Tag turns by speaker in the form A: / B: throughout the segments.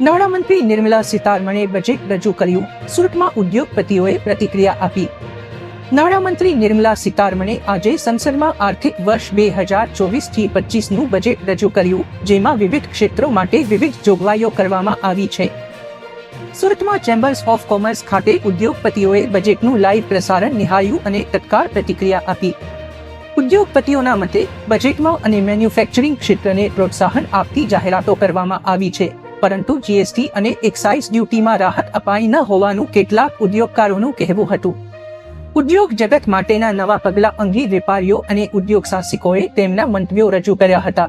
A: નાણામંત્રી નિર્મલા સીતારમણે બજેટ રજૂ કર્યું. સુરતમાં ઉદ્યોગપતિઓએ પ્રતિક્રિયા આપી. નાણામંત્રી નિર્મલા સીતારમણે આજે સંસદમાં આર્થિક વર્ષ બે હજાર ચોવીસથી પચીસનું બજેટ રજૂ કર્યું, જેમાં વિવિધ ક્ષેત્રો માટે વિવિધ જોગવાઈઓ કરવામાં આવી છે. સુરતમાં ચેમ્બર્સ ઓફ કોમર્સ ખાતે ઉદ્યોગપતિઓએ બજેટનું લાઈવ પ્રસારણ નિહાળ્યું અને તત્કાળ પ્રતિક્રિયા આપી. ઉદ્યોગપતિઓના મતે, બજેટમાં અને મેન્યુફેક્ચરિંગ ક્ષેત્રને પ્રોત્સાહન આપતી જાહેરાતો કરવામાં આવી છે, પરંતુ જીએસટી અને એક્સાઇઝ ડ્યુટીમાં રાહત અપાઈ ન હોવાનું કેટલાક ઉદ્યોગકારોનું કહેવું હતું. ઉદ્યોગ જગત માટેના નવા પગલાં અંગે વેપારીઓ અને ઉદ્યોગ સાહસિકોએ તેમના મંતવ્યો રજૂ કર્યા હતા.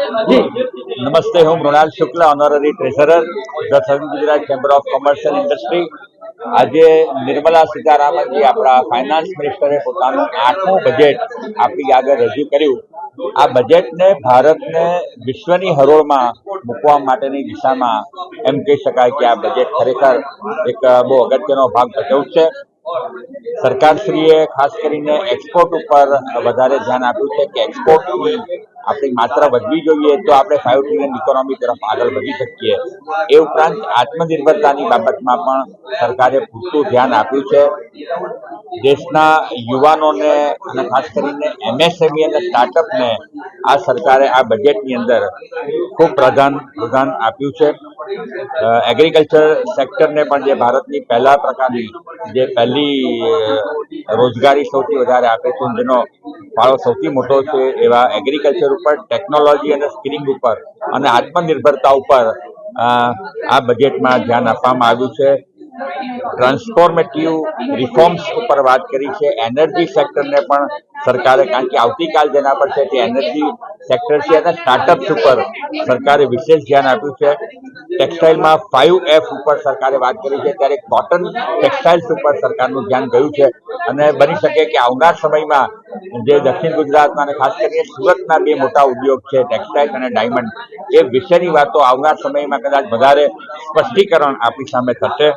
B: નમસ્તે, હું Mrinal Shukla honorary treasurer the સર્વ Gujarat chamber of commerce industry આજે નિર્મલા સીતારામનજી, આપણા ફાઇનાન્સ મિનિસ્ટરે પોતાનું આઠમું બજેટ આપણી આગળ રજૂ કર્યું. આ બજેટને ભારતને વિશ્વની હરોળમાં મૂકવા માટેની દિશામાં એમ કહી શકાય કે આ બજેટ ખરેખર એક બહુ અગત્યનો ભાગ ભજવશે સરકારશ્રીએ ખાસ કરીને એક્સપોર્ટ ઉપર વધારે ધ્યાન આપ્યું છે કે એક્સપોર્ટની આપણી માત્રા વધવી જોઈએ તો આપણે ફાઇવ ટ્રિલિયન ઇકોનોમી તરફ આગળ વધી શકીએ. એ ઉપરાંત આત્મનિર્ભરતાની બાબતમાં પણ સરકારે પૂરતું ધ્યાન આપ્યું છે. દેશના યુવાનોને અને ખાસ કરીને એમએસએમઈ અને સ્ટાર્ટઅપને આ સરકારે આ બજેટની અંદર ખૂબ પ્રધાન પ્રધાન આપ્યું છે. એગ્રીકલ્ચર સેક્ટરને પણ જે ભારતની પહેલા પ્રકારની જે પહેલી રોજગારી સૌથી વધારે આપે છે, જેનો ફાળો સૌથી મોટો છે એવા એગ્રીકલ્ચર ઉપર ટેકનોલોજી અને સ્કિલિંગ ઉપર અને આત્મનિર્ભરતા ઉપર આ બજેટમાં ધ્યાન આપવામાં આવ્યું છે. ટ્રાન્સફોર્મેટિવ રિફોર્મ્સ ઉપર વાત કરી છે. એનર્જી સેક્ટરને પણ સરકારે, કારણ કે આવતીકાલ જેના પર છે તે એનર્જી સેક્ટર છે અને સ્ટાર્ટઅપ્સ ઉપર સરકારે વિશેષ ધ્યાન આપ્યું છે. ટેક્સટાઇલમાં ફાઇવ એફ ઉપર સરકારે વાત કરી છે. ત્યારે કોટન ટેક્સટાઇલ્સ ઉપર સરકારનું ધ્યાન ગયું છે. અને બની શકે કે આવનાર સમયમાં જે દક્ષિણ ગુજરાતમાં અને ખાસ કરીને સુરતના બે મોટા ઉદ્યોગ છે ટેક્સટાઇલ અને ડાયમંડ એ વિશેની વાતો આવનાર સમયમાં કદાચ વધારે સ્પષ્ટીકરણ આપણી સામે થશે.